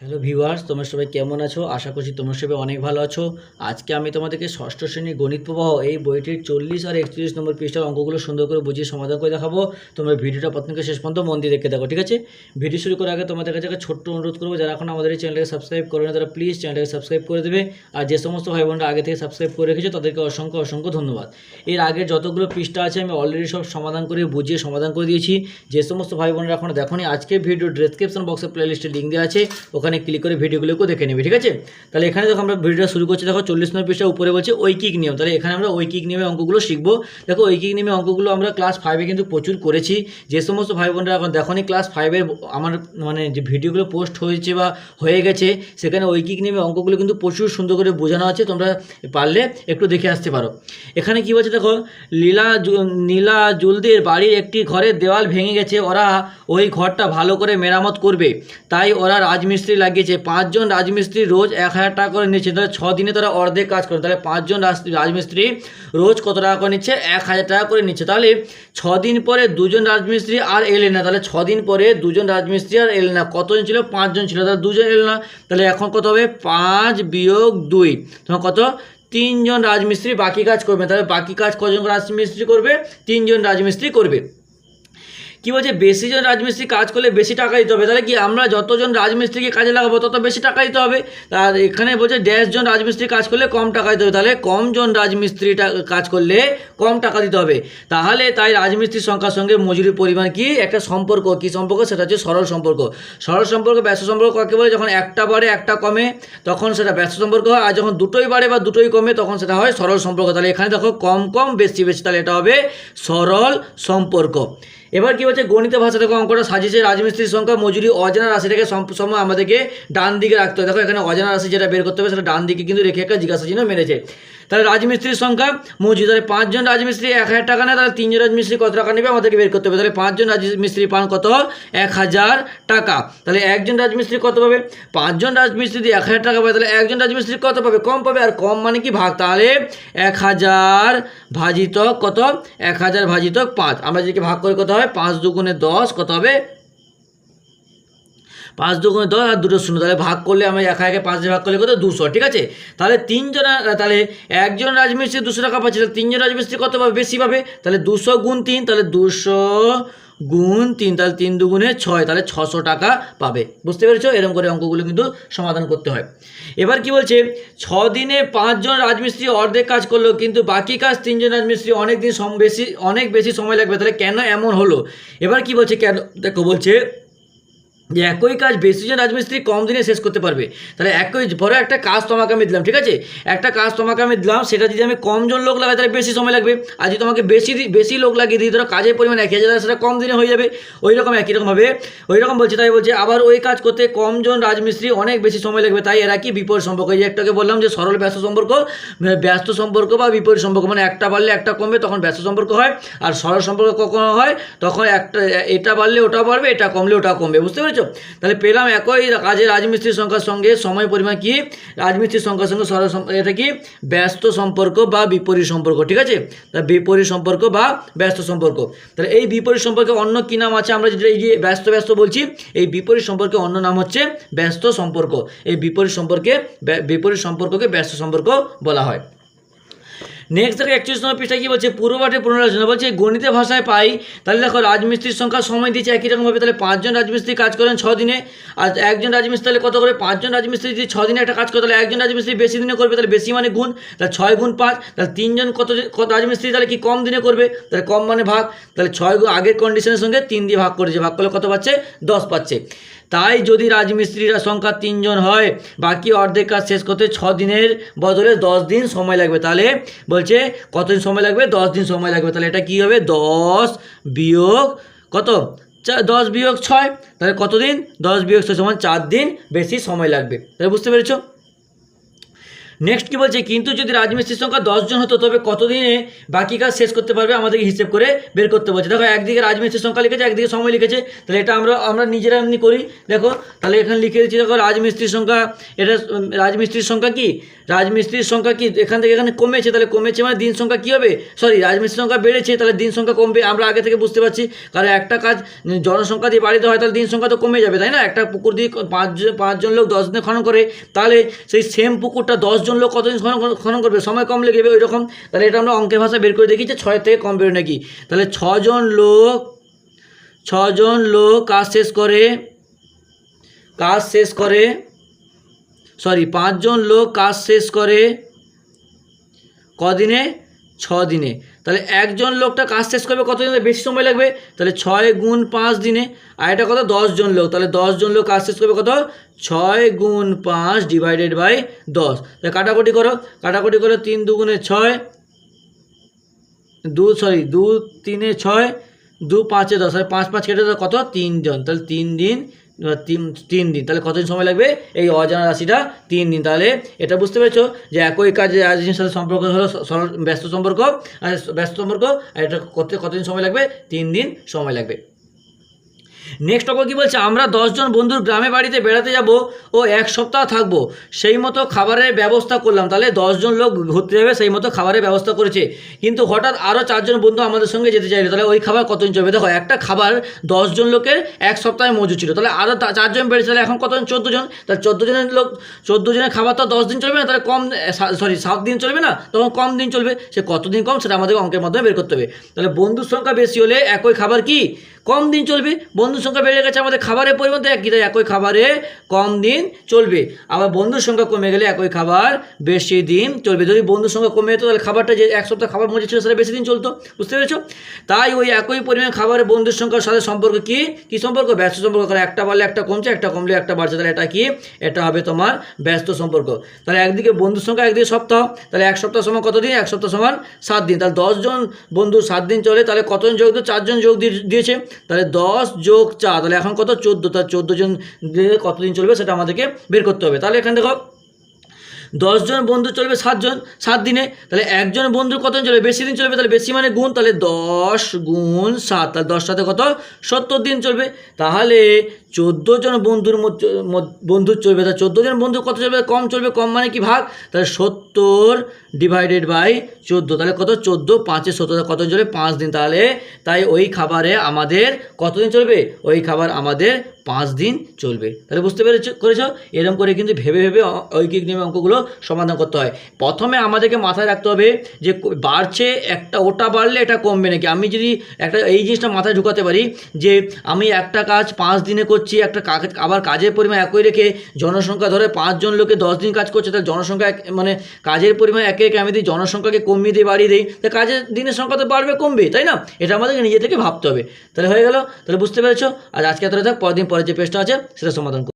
Hello viewers, তোমরা সবাই কেমন আছো? আশা করছি তোমরা সবাই অনেক ভালো আছো। আজকে আমি তোমাদেরকে ষষ্ঠ শ্রেণির গণিত প্রবাহ এই বইটির চল্লিশ আর একচল্লিশ নম্বর পৃষ্ঠার অঙ্কগুলো সুন্দর করে বুঝিয়ে সমাধান করে দেখাবো। তোমরা ভিডিওটা প্রথম শেষ পর্যন্ত মন দিয়ে দেখে দেখো ঠিক আছে? ভিডিও শুরু করার আগে তোমাদের কাছে একটা ছোট্ট অনুরোধ করব, যারা এখন আমাদের এই চ্যানেলটাকে সাবস্ক্রাইব করে না, তারা প্লিজ চ্যানেলটাকে সাবস্ক্রাইব করে দেবে। আর যে সমস্ত ভাই বোনরা আগে থেকে সাবস্ক্রাইব করে রেখেছো, তাদেরকে অসংখ্য অসংখ্য ধন্যবাদ। এর আগে যতগুলো পৃষ্ঠা আছে, আমি অলরেডি সব সমাধান করে বুঝিয়ে সমাধান করে দিয়েছি। যে সমস্ত ভাই বোনরা এখন দেখো আজকে ভিডিও ডেসক্রিপশন বক্সে প্লেলিস্টে লিঙ্ক দেওয়া আছে। ওখানে ক্লিক করে ভিডিওগুলোকেও দেখে নেবে, ঠিক আছে? তাহলে এখানে দেখো আমরা ভিডিওটা শুরু করছি। দেখো চল্লিশ নম্বর পৃষ্ঠা উপরে বলছে ঐকিক নিয়ম। তাহলে এখানে আমরা ঐকিক নিয়মে অঙ্কগুলো শিখব। দেখো ঐকিক নিয়মে অঙ্কগুলো আমরা ক্লাস ফাইভে কিন্তু প্রচুর করেছি। যে সমস্ত ভাই বোনরা এখন দেখো ক্লাস ফাইভের আমার মানে যে ভিডিওগুলো পোস্ট হয়েছে বা হয়ে গেছে, সেখানে ঐকিক নিয়মে অঙ্কগুলো কিন্তু প্রচুর সুন্দর করে বোঝানো আছে। তোমরা পারলে একটু দেখে আসতে পারো। এখানে কি বলছে দেখো? লীলা নীলা জুলদের বাড়ির একটি ঘরের দেওয়াল ভেঙে গেছে। ওরা ওই ঘরটা ভালো করে মেরামত করবে। তাই ওরা রাজমিস্ত্রি লাগিয়েছে। পাঁচজন রাজমিস্ত্রি রোজ এক হাজার টাকা করে নিচ্ছে। তাহলে ছ দিনে তারা অর্ধেক কাজ করে। তাহলে পাঁচজন রাজ- রাজমিস্ত্রি রোজ কত টাকা করে নিচ্ছে? এক হাজার টাকা করে নিচ্ছে। তাহলে ছ দিন পরে দুজন রাজমিস্ত্রি আর এলে না। তাহলে ছ দিন পরে দুজন রাজমিস্ত্রি আর এলেন না। কতজন ছিল? পাঁচজন ছিল। তাহলে দুজন এলেন না। তাহলে এখন কত হবে? পাঁচ বিয়োগ দুই। তখন কত? তিনজন রাজমিস্ত্রি বাকি কাজ করবে। তাহলে বাকি কাজ কজন রাজমিস্ত্রি করবে? তিনজন রাজমিস্ত্রি করবে। কি বলছে, বেশি জন রাজমিস্ত্রি কাজ করলে বেশি টাকা দিতে হবে? তাহলে কি আমরা যতজন রাজমিস্ত্রিকে কাজে লাগাবো, তত বেশি টাকা দিতে হবে? আর এখানে বলছে দেড় জন রাজমিস্ত্রি কাজ করলে কম টাকা দিতে হবে। তাহলে কম জন রাজমিস্ত্রি কাজ করলে কম টাকা দিতে হবে। তাহলে তাই রাজমিস্ত্রির সংখ্যার সঙ্গে মজুরির পরিমাণ কি? একটা সম্পর্ক। কি সম্পর্ক? সেটা হচ্ছে সরল সম্পর্ক। সরল সম্পর্ক, ব্যস্ত সম্পর্ক কাকে বলে? যখন একটা বাড়ে, একটা কমে, তখন সেটা ব্যস্ত সম্পর্ক হয়। আর যখন দুটোই বাড়ে বা দুটোই কমে, তখন সেটা হয় সরল সম্পর্ক। তাহলে এখানে দেখো, কম কম, বেশি বেশি, তাহলে এটা হবে সরল সম্পর্ক। এবার কি হচ্ছে? গণিত ভাষা থেকে অঙ্কটা সাজিয়েছে রাজমিস্ত্রির সংখ্যা, মজুরি, অজানা রাশিটাকে সম- সময় আমাদেরকে ডান দিকে রাখতে হবে। দেখো এখানে অজানা রাশি যেটা বের করতে হবে, সেটা ডান দিকে কিন্তু রেখে একটা জিজ্ঞাসা চিহ্ন মেরেছে। তাহলে রাজমিস্ত্রির সংখ্যা মজুরি তাহলে পাঁচজন রাজমিস্ত্রি এক হাজার টাকা নেয়, তাহলে তিনজন রাজমিস্ত্রি কত টাকা নেবে আমাদেরকে বের করতে হবে। তাহলে পাঁচজন রাজমিস্ত্রি পান কত? এক হাজার টাকা। তাহলে একজন রাজমিস্ত্রি কত পাবে? পাঁচজন রাজমিস্ত্রি যদি এক হাজার টাকা পাবে। তাহলে একজন রাজমিস্ত্রি কত পাবে? কম পাবে। আর কম মানে কি ভাগ? তাহলে এক হাজার ভাজিত কত? এক হাজার ভাজিত পাঁচ। আমরা যেকে ভাগ করে কত হয় পাঁচ দুগুণে দশ, কত হবে? পাঁচ দুগুণে দশ আর দুটো শূন্য, তাহলে ভাগ করলে আমরা একা, একে পাঁচ ভাগ করলে কত? দুশো, ঠিক আছে? তাহলে তিনজন, তাহলে একজন রাজমিস্ত্রি দুশো টাকা পাচ্ছে, তাহলে তিনজন রাজমিস্ত্রি কত পাবে? বেশি পাবে। তাহলে দুশো গুণ তিন, তাহলে দুশো গুণ তিন, তাহলে তিন দুগুণে ছয়, তাহলে ছশো টাকা পাবে। বুঝতে পেরেছ? এরকম করে অঙ্কগুলো কিন্তু সমাধান করতে হয়। এবার কি বলছে? ছ দিনে পাঁচজন রাজমিস্ত্রি অর্ধেক কাজ করল, কিন্তু বাকি কাজ তিনজন রাজমিস্ত্রি অনেক দিন বেশি অনেক বেশি সময় লাগবে। তাহলে কেন এমন হলো? এবার কি বলছে? কেন দেখো, বলছে যে একই কাজ বেশিজন রাজমিস্ত্রি কম দিনে শেষ করতে পারবে। তাহলে একই বড় একটা কাজ তোমাকে আমি দিলাম, ঠিক আছে? একটা কাজ তোমাকে আমি দিলাম, সেটা যদি আমি কমজন লোক লাগাই, তাহলে বেশি সময় লাগবে। আর যদি তোমাকে বেশি বেশি লোক লাগিয়ে দিই, ধরো কাজের পরিমাণ একই হাজার সেটা কম দিনে হয়ে যাবে। ওই রকম একই রকমভাবে ওই রকম বলছে, তাই বলছে, আবার ওই কাজ করতে কমজন রাজমিস্ত্রি অনেক বেশি সময় লাগবে। তাই এরা কি বিপরীত সম্পর্ক? এই যে একটাকে বললাম যে সরল ব্যস্ত সম্পর্ক ব্যস্ত সম্পর্ক বা বিপরীত সম্পর্ক মানে একটা বাড়লে একটা কমবে, তখন ব্যস্ত সম্পর্ক হয়। আর সরল সম্পর্ক কখনো হয়, তখন একটা এটা বাড়লে ওটা বাড়বে, এটা কমলে ওটা কমবে। বুঝতে পেরেছ? তাহলে পেলাম একই কাজে রাজমিস্ত্রির সংখ্যার সঙ্গে, সময় পরিমাণ কি? রাজমিস্ত্রির সংখ্যার সঙ্গে এটা কি? ব্যস্ত সম্পর্ক বা বিপরীত সম্পর্ক, ঠিক আছে? তা বিপরীত সম্পর্ক বা ব্যস্ত সম্পর্ক। তাহলে এই বিপরীত সম্পর্কে অন্য কী নাম আছে? আমরা যেটা এই যে ব্যস্ত ব্যস্ত বলছি, এই বিপরীত সম্পর্কে অন্য নাম হচ্ছে ব্যস্ত সম্পর্ক। এই বিপরীত সম্পর্কে বিপরীত সম্পর্ককে ব্যস্ত সম্পর্ক বলা হয়। নেক্সট দেখো একচল্লিশ নম্বর পৃষ্ঠায় কি বলছে? পূর্বপাঠে পুনরালোচনা বলছে গণিতের ভাষায় পাই। তাহলে দেখো, রাজমিস্ত্রির সংখ্যা সময় দিচ্ছে একই রকমভাবে। তাহলে পাঁচজন রাজমিস্ত্রি কাজ করেন ছ দিনে। আর একজন রাজমিস্ত্রি তাহলে কত করে? পাঁচজন রাজমিস্ত্রি যদি ছ দিনে একটা কাজ করে, তাহলে একজন রাজমিস্ত্রি বেশি দিনে করবে। তাহলে বেশি মানে গুণ। তাহলে ছয় গুণ পাঁচ। তাহলে তিনজন কত কত রাজমিস্ত্রি তাহলে কি কম দিনে করবে? তাহলে কম মানে ভাগ। তাহলে ছয় গুণ আগের কন্ডিশনের সঙ্গে তিন দিয়ে ভাগ করেছে। ভাগ করলে কত পাচ্ছে? দশ পাচ্ছে। তাই যদি রাজমিস্ত্রিরা সংখ্যা তিনজন হয়, বাকি অর্ধেক কাজ শেষ করতে ছ দিনের বদলে দশ দিন সময় লাগবে। তাহলে বলছে কতদিন সময় লাগবে? দশ দিন সময় লাগবে। তাহলে এটা কি হবে? দশ বিয়োগ কত? দশ বিয়োগ ছয়। তাহলে কতদিন দশ বিয়োগ ছয় সমান চার দিন বেশি সময় লাগবে। তাহলে বুঝতে পেরেছ? নেক্সট কি বলছে? কিন্তু যদি রাজমিস্ত্রির সংখ্যা দশজন হতো, তবে কতদিনে বাকি কাজ শেষ করতে পারবে? আমাদেরকে হিসেব করে বের করতে বলছে। দেখো, একদিকে রাজমিস্ত্রির সংখ্যা লিখেছে, একদিকে সময় লিখেছে। তাহলে এটা আমরা আমরা নিজেরা এমনি করি। দেখো, তাহলে এখানে লিখে দিচ্ছি, দেখো, রাজমিস্ত্রির সংখ্যা, এটা রাজমিস্ত্রির সংখ্যা কি? রাজমিস্ত্রির সংখ্যা কি? এখান থেকে এখানে কমেছে, তাহলে কমেছে মানে দিন সংখ্যা কী হবে? সরি রাজমিস্ত্রির সংখ্যা বেড়েছে, তাহলে দিন সংখ্যা কমবে। আমরা আগে থেকে বুঝতে পারছি। কারণ একটা কাজ জনসংখ্যা দিয়ে বাড়িতে হয়, তাহলে দিন সংখ্যা তো কমে যাবে, তাই না? একটা পুকুর দিয়ে পাঁচজন পাঁচজন লোক দশ দিনে খনন করে, তাহলে সেই সেম পুকুরটা দশজন লোক কতদিন খনন খনন করবে, সময় কম লেগে যাবে ওই রকম তাহলে এটা আমরা অঙ্কের ভাষা বের করে দেখি যে ছয় থেকে কম বেরোয় নাকি? তাহলে ছজন লোক ছজন লোক কাজ শেষ করে, কাজ শেষ করে সরি পাঁচজন লোক কাজ শেষ করে, কদিনে? ছ দিনে। তাহলে একজন লোকটা কাজ শেষ করবে কত দিনে বেশি সময় লাগবে। তাহলে ছয় গুণ পাঁচ দিনে। আর এটা কত? দশজন লোক। তাহলে দশজন লোক কাজ শেষ করবে কত? ছয় গুণ পাঁচ ডিভাইডেড বাই দশ। তাহলে কাটাকুটি করো। কাটাকুটি করো তিন দুগুণে ছয়। দু সরি দু তিনে ছয়, দু পাঁচে দশ। আর পাঁচ পাঁচ কেটে কত? তিনজন। তাহলে তিন দিন তিন তিন দিন। তাহলে কতদিন সময় লাগবে? এই অজানা রাশিটা তিন দিন। তাহলে এটা বুঝতে পেরেছ যে একই কাজে রাজনীতির সাথে সম্পর্ক হলো সরল, ব্যস্ত সম্পর্ক ব্যস্ত সম্পর্ক, আর এটা করতে কতদিন সময় লাগবে? তিন দিন সময় লাগবে। নেক্সট অঙ্ক কী বলছে? আমরা দশজন বন্ধুর গ্রামে বাড়িতে বেড়াতে যাব ও এক সপ্তাহ থাকব। সেই মতো খাবারের ব্যবস্থা করলাম। তাহলে দশজন লোক ঘুরতে যাবে, সেই মতো খাবারের ব্যবস্থা করেছে। কিন্তু হঠাৎ আরও চারজন বন্ধু আমাদের সঙ্গে যেতে চাইলো। তাহলে ওই খাবার কতদিন চলবে? দেখো, একটা খাবার দশজন লোকের এক সপ্তাহে মজুদ ছিল। তাহলে আরও চারজন বেড়েছে, তাহলে এখন কতজন চোদ্দ জন। তাহলে চোদ্দ জনের লোক, চোদ্দ জনের খাবার তো দশ দিন চলবে না। তাহলে কম সরি সাত দিন চলবে না? তখন কম দিন চলবে। সে কতদিন কম? সেটা আমাদের অঙ্কের মাধ্যমে বের করতে হবে। তাহলে বন্ধুর সংখ্যা বেশি হলে একই খাবার কি? কম দিন চলবে, বন্ধুর সংখ্যা বেড়ে গেছে, আমাদের খাবারের পরিমাণ তো একই, তাই একই খাবারে কম দিন চলবে। আবার বন্ধুর সংখ্যা কমে গেলে একই খাবার বেশি দিন চলবে। যদি বন্ধুর সংখ্যা কমে যেত, তাহলে খাবারটা যে এক সপ্তাহ খাবার মজে ছিল, সেটা বেশি দিন চলতো। বুঝতে পেরেছ? তাই ওই একই পরিমাণ খাবারের বন্ধুর সংখ্যার সাথে সম্পর্ক কি? কি সম্পর্ক? ব্যস্ত সম্পর্ক। কারণ একটা বাড়লে একটা কমছে, একটা কমলে একটা বাড়ছে। তাহলে এটা কি? এটা হবে তোমার ব্যস্ত সম্পর্ক। তাহলে একদিকে বন্ধুর সংখ্যা, একদিকে সপ্তাহ। তাহলে এক সপ্তাহ সমান কত দিন? এক সপ্তাহ সমান সাত দিন। তাহলে দশজন বন্ধু সাত দিন চলে, তাহলে কতজন যোগ দিল? চারজন যোগ দিয়ে- দিয়েছে। তাহলে দশ যোগ চার, তাহলে এখন কত? চোদ্দ, তাহলে চোদ্দ জন কতদিন চলবে? সেটা আমাদেরকে বের করতে হবে। তাহলে এখানে দেখো দশজন বন্ধু চলবে সাতজন, সাত দিনে, তাহলে একজন বন্ধুর কতদিন চলবে? বেশি দিন চলবে, তাহলে বেশি মানে গুণ, তাহলে দশ গুণ সাত, তাহলে দশ সাথে কত? সত্তর দিন চলবে। তাহলে চোদ্দ জন বন্ধুর বন্ধুর চলবে, তাহলে চোদ্দ জন বন্ধু কত চলবে? কম চলবে, কম মানে কি ভাগ? তাহলে সত্তর ডিভাইডেড বাই চোদ্দ, তাহলে কত? চোদ্দ, পাঁচে সত্তর কতদিন চলবে? পাঁচ দিন, তাহলে তাই ওই খাবারে আমাদের কতদিন চলবে? ওই খাবার আমাদের পাঁচ দিন চলবে। তাহলে বুঝতে পেরেছ, করেছ? এরকম করে কিন্তু ভেবে ভেবে ঐকিক নিয়মে অঙ্কগুলো সমাধান করতে হয়। প্রথমে আমাদেরকে মাথায় রাখতে হবে যে বাড়ছে একটা ওটা বাড়লে এটা কমবে নাকি? আমি যদি একটা, এই জিনিসটা মাথায় ঢুকাতে পারি যে আমি একটা কাজ পাঁচ দিনে করছি, একটা আবার কাজের পরিমাণ একই রেখে জনসংখ্যা ধরে পাঁচজন লোকে দশ দিন কাজ করছে, তাহলে জনসংখ্যা মানে কাজের পরিমাণ একে একে আমি দিই জনসংখ্যাকে কমিয়ে দিয়ে বাড়িয়ে দিই তা কাজের দিনের সংখ্যা তো বাড়বে কমবে তাই না? এটা আমাদেরকে নিজে থেকে ভাবতে হবে। তাহলে হয়ে গেল, তাহলে বুঝতে পেরেছ? আর আজকে এতটা থাক, পরের পরের যে পেজটা আছে সেটা সমাধান।